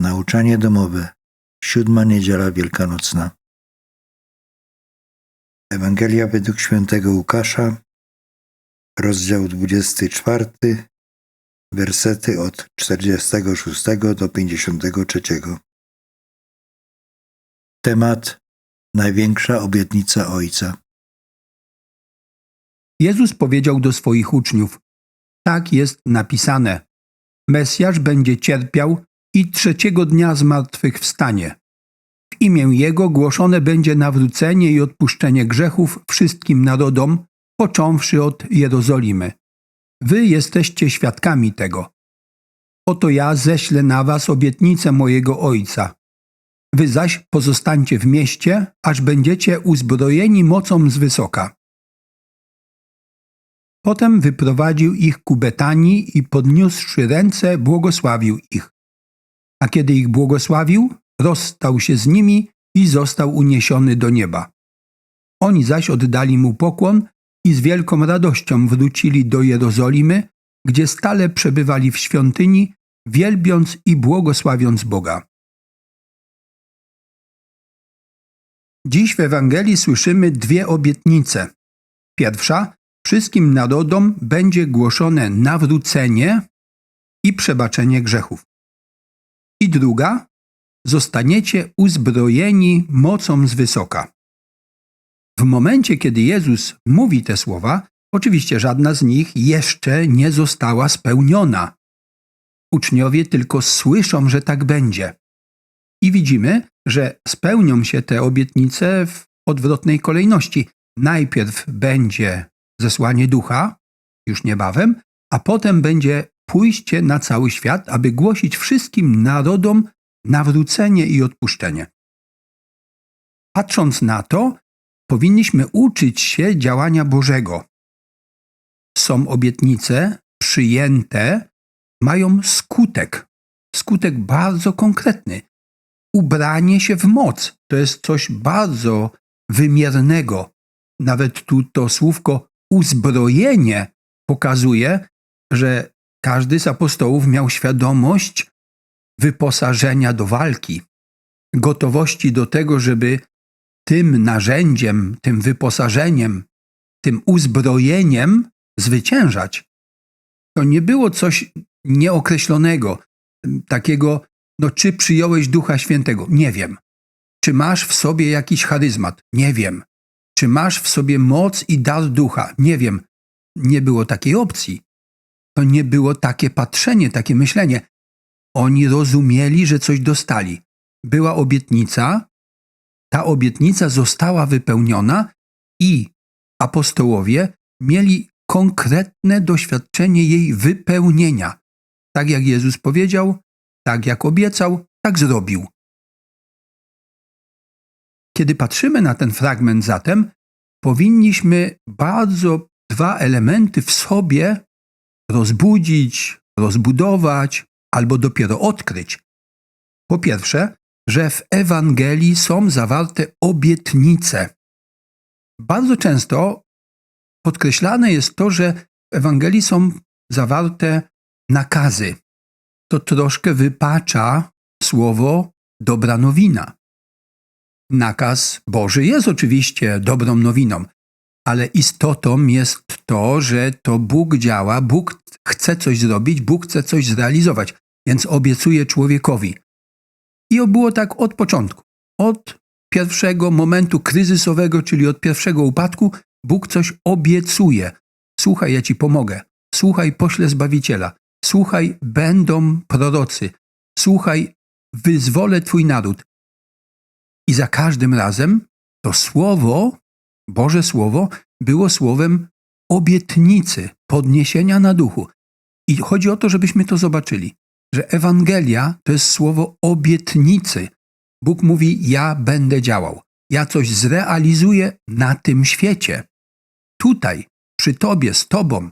Nauczanie domowe. Siódma niedziela wielkanocna. Ewangelia według świętego Łukasza, rozdział 24, wersety od 46 do 53. Temat Największa obietnica Ojca. Jezus powiedział do swoich uczniów: Tak jest napisane: Mesjasz będzie cierpiał i trzeciego dnia zmartwychwstanie. W imię Jego głoszone będzie nawrócenie i odpuszczenie grzechów wszystkim narodom, począwszy od Jerozolimy. Wy jesteście świadkami tego. Oto ja ześlę na was obietnicę mojego Ojca. Wy zaś pozostańcie w mieście, aż będziecie uzbrojeni mocą z wysoka. Potem wyprowadził ich ku Betanii i podniósłszy ręce, błogosławił ich. A kiedy ich błogosławił, rozstał się z nimi i został uniesiony do nieba. Oni zaś oddali mu pokłon i z wielką radością wrócili do Jerozolimy, gdzie stale przebywali w świątyni, wielbiąc i błogosławiąc Boga. Dziś w Ewangelii słyszymy dwie obietnice. Pierwsza wszystkim narodom będzie głoszone nawrócenie i przebaczenie grzechów. I druga, zostaniecie uzbrojeni mocą z wysoka. W momencie, kiedy Jezus mówi te słowa, oczywiście żadna z nich jeszcze nie została spełniona. Uczniowie tylko słyszą, że tak będzie. I widzimy, że spełnią się te obietnice w odwrotnej kolejności. Najpierw będzie zesłanie ducha, już niebawem, a potem będzie pójście na cały świat, aby głosić wszystkim narodom nawrócenie i odpuszczenie. Patrząc na to, powinniśmy uczyć się działania Bożego. Są obietnice przyjęte, mają skutek, skutek bardzo konkretny. Ubranie się w moc to jest coś bardzo wymiernego. Nawet tu to słówko uzbrojenie pokazuje, że każdy z apostołów miał świadomość wyposażenia do walki, gotowości do tego, żeby tym narzędziem, tym wyposażeniem, tym uzbrojeniem zwyciężać. To nie było coś nieokreślonego, takiego, no czy przyjąłeś Ducha Świętego? Nie wiem. Czy masz w sobie jakiś charyzmat? Nie wiem. Czy masz w sobie moc i dar ducha? Nie wiem. Nie było takiej opcji. To nie było takie patrzenie, takie myślenie. Oni rozumieli, że coś dostali. Była obietnica, ta obietnica została wypełniona i apostołowie mieli konkretne doświadczenie jej wypełnienia. Tak jak Jezus powiedział, tak jak obiecał, tak zrobił. Kiedy patrzymy na ten fragment zatem, powinniśmy bardzo dwa elementy w sobie rozbudzić, rozbudować albo dopiero odkryć. Po pierwsze, że w Ewangelii są zawarte obietnice. Bardzo często podkreślane jest to, że w Ewangelii są zawarte nakazy. To troszkę wypacza słowo dobra nowina. Nakaz Boży jest oczywiście dobrą nowiną, ale istotą jest to, że to Bóg działa, Bóg chce coś zrobić, Bóg chce coś zrealizować, więc obiecuje człowiekowi. I było tak od początku. Od pierwszego momentu kryzysowego, czyli od pierwszego upadku, Bóg coś obiecuje. Słuchaj, ja ci pomogę. Słuchaj, poślę Zbawiciela. Słuchaj, będą prorocy. Słuchaj, wyzwolę twój naród. I za każdym razem to słowo, Boże Słowo, było słowem obietnicy, podniesienia na duchu. I chodzi o to, żebyśmy to zobaczyli, że Ewangelia to jest słowo obietnicy. Bóg mówi: Ja będę działał, ja coś zrealizuję na tym świecie. Tutaj, przy Tobie, z Tobą.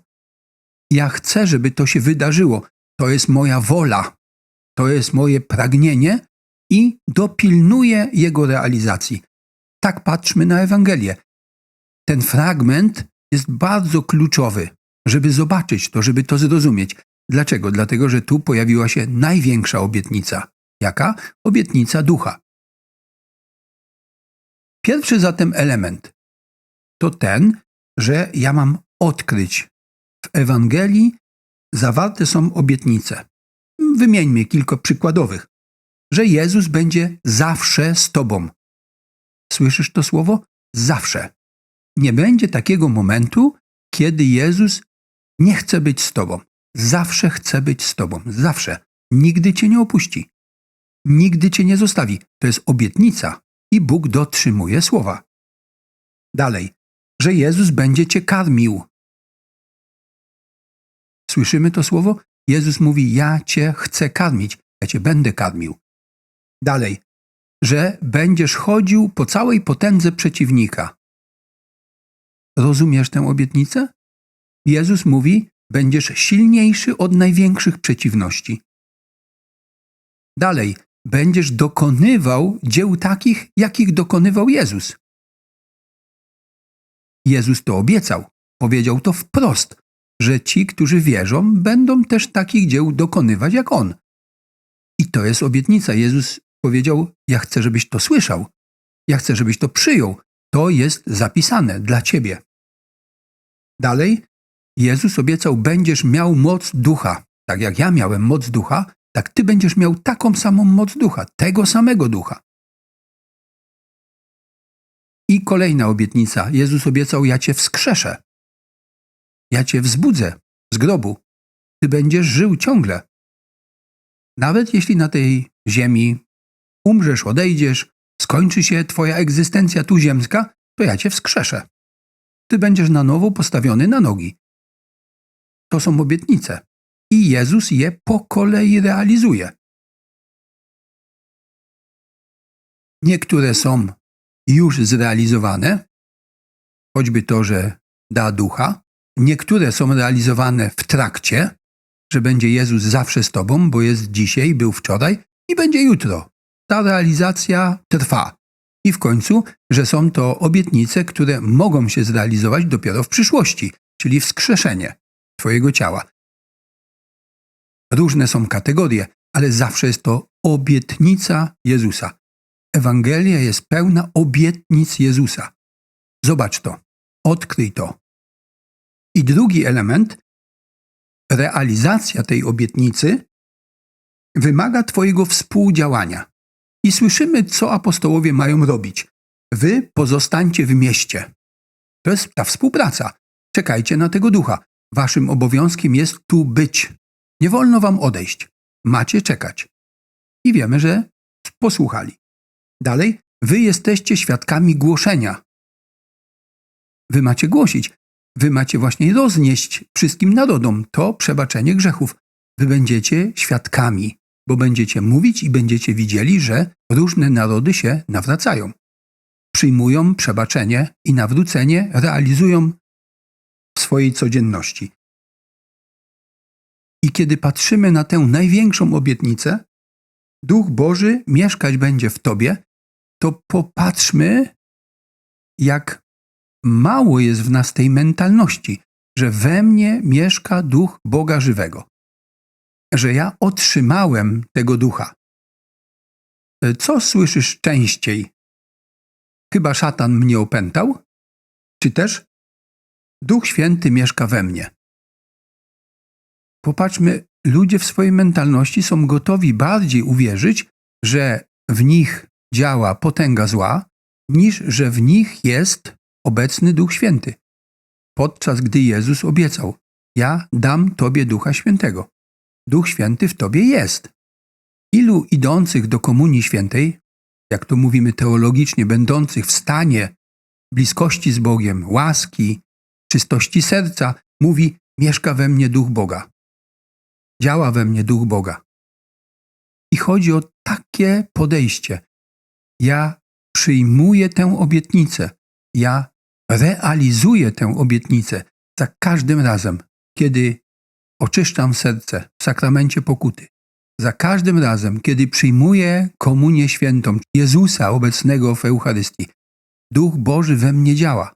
Ja chcę, żeby to się wydarzyło. To jest moja wola, to jest moje pragnienie i dopilnuję jego realizacji. Tak patrzmy na Ewangelię. Ten fragment jest bardzo kluczowy, żeby zobaczyć to, żeby to zrozumieć. Dlaczego? Dlatego, że tu pojawiła się największa obietnica. Jaka? Obietnica ducha. Pierwszy zatem element to ten, że ja mam odkryć. W Ewangelii zawarte są obietnice. Wymieńmy kilka przykładowych. Że Jezus będzie zawsze z Tobą. Słyszysz to słowo? Zawsze. Nie będzie takiego momentu, kiedy Jezus nie chce być z Tobą. Zawsze chce być z Tobą. Zawsze. Nigdy Cię nie opuści. Nigdy Cię nie zostawi. To jest obietnica i Bóg dotrzymuje słowa. Dalej, że Jezus będzie Cię karmił. Słyszymy to słowo? Jezus mówi: Ja Cię chcę karmić, ja Cię będę karmił. Dalej, że będziesz chodził po całej potędze przeciwnika. Rozumiesz tę obietnicę? Jezus mówi: Będziesz silniejszy od największych przeciwności. Dalej, będziesz dokonywał dzieł takich, jakich dokonywał Jezus. Jezus to obiecał, powiedział to wprost, że ci, którzy wierzą, będą też takich dzieł dokonywać jak On. I to jest obietnica. Jezus powiedział: Ja chcę, żebyś to słyszał. Ja chcę, żebyś to przyjął. To jest zapisane dla ciebie. Dalej, Jezus obiecał: Będziesz miał moc ducha. Tak jak ja miałem moc ducha, tak ty będziesz miał taką samą moc ducha, tego samego ducha. I kolejna obietnica. Jezus obiecał: Ja cię wskrzeszę. Ja cię wzbudzę z grobu. Ty będziesz żył ciągle. Nawet jeśli na tej ziemi umrzesz, odejdziesz, skończy się twoja egzystencja tu ziemska, to ja cię wskrzeszę. Ty będziesz na nowo postawiony na nogi. To są obietnice. I Jezus je po kolei realizuje. Niektóre są już zrealizowane, choćby to, że da ducha. Niektóre są realizowane w trakcie, że będzie Jezus zawsze z Tobą, bo jest dzisiaj, był wczoraj i będzie jutro. Ta realizacja trwa. I w końcu, że są to obietnice, które mogą się zrealizować dopiero w przyszłości, czyli wskrzeszenie Twojego ciała. Różne są kategorie, ale zawsze jest to obietnica Jezusa. Ewangelia jest pełna obietnic Jezusa. Zobacz to, odkryj to. I drugi element, realizacja tej obietnicy wymaga Twojego współdziałania. I słyszymy, co apostołowie mają robić. Wy pozostańcie w mieście. To jest ta współpraca. Czekajcie na tego ducha. Waszym obowiązkiem jest tu być. Nie wolno wam odejść. Macie czekać. I wiemy, że posłuchali. Dalej, wy jesteście świadkami głoszenia. Wy macie głosić. Wy macie właśnie roznieść wszystkim narodom to przebaczenie grzechów. Wy będziecie świadkami, bo będziecie mówić i będziecie widzieli, że różne narody się nawracają. Przyjmują przebaczenie i nawrócenie realizują w swojej codzienności. I kiedy patrzymy na tę największą obietnicę, Duch Boży mieszkać będzie w Tobie, to popatrzmy, jak mało jest w nas tej mentalności, że we mnie mieszka Duch Boga żywego, że ja otrzymałem tego Ducha. Co słyszysz częściej? Chyba szatan mnie opętał? Czy też Duch Święty mieszka we mnie? Popatrzmy, ludzie w swojej mentalności są gotowi bardziej uwierzyć, że w nich działa potęga zła, niż że w nich jest obecny Duch Święty. Podczas gdy Jezus obiecał: Ja dam Tobie Ducha Świętego. Duch Święty w Tobie jest. Ilu idących do Komunii Świętej, jak to mówimy teologicznie, będących w stanie bliskości z Bogiem, łaski, czystości serca, mówi: Mieszka we mnie Duch Boga działa we mnie duch Boga. I chodzi o takie podejście. Ja przyjmuję tę obietnicę, ja realizuję tę obietnicę za każdym razem, kiedy oczyszczam serce w sakramencie pokuty. Za każdym razem, kiedy przyjmuję komunię świętą Jezusa obecnego w Eucharystii, Duch Boży we mnie działa.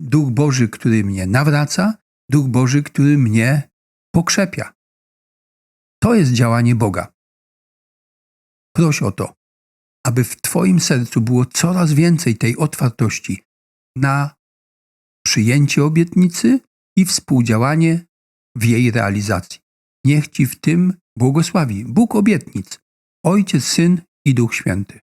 Duch Boży, który mnie nawraca, Duch Boży, który mnie pokrzepia. To jest działanie Boga. Proś o to, aby w Twoim sercu było coraz więcej tej otwartości na przyjęcie obietnicy i współdziałanie w jej realizacji. Niech Ci w tym błogosławi Bóg obietnic, Ojciec, Syn i Duch Święty.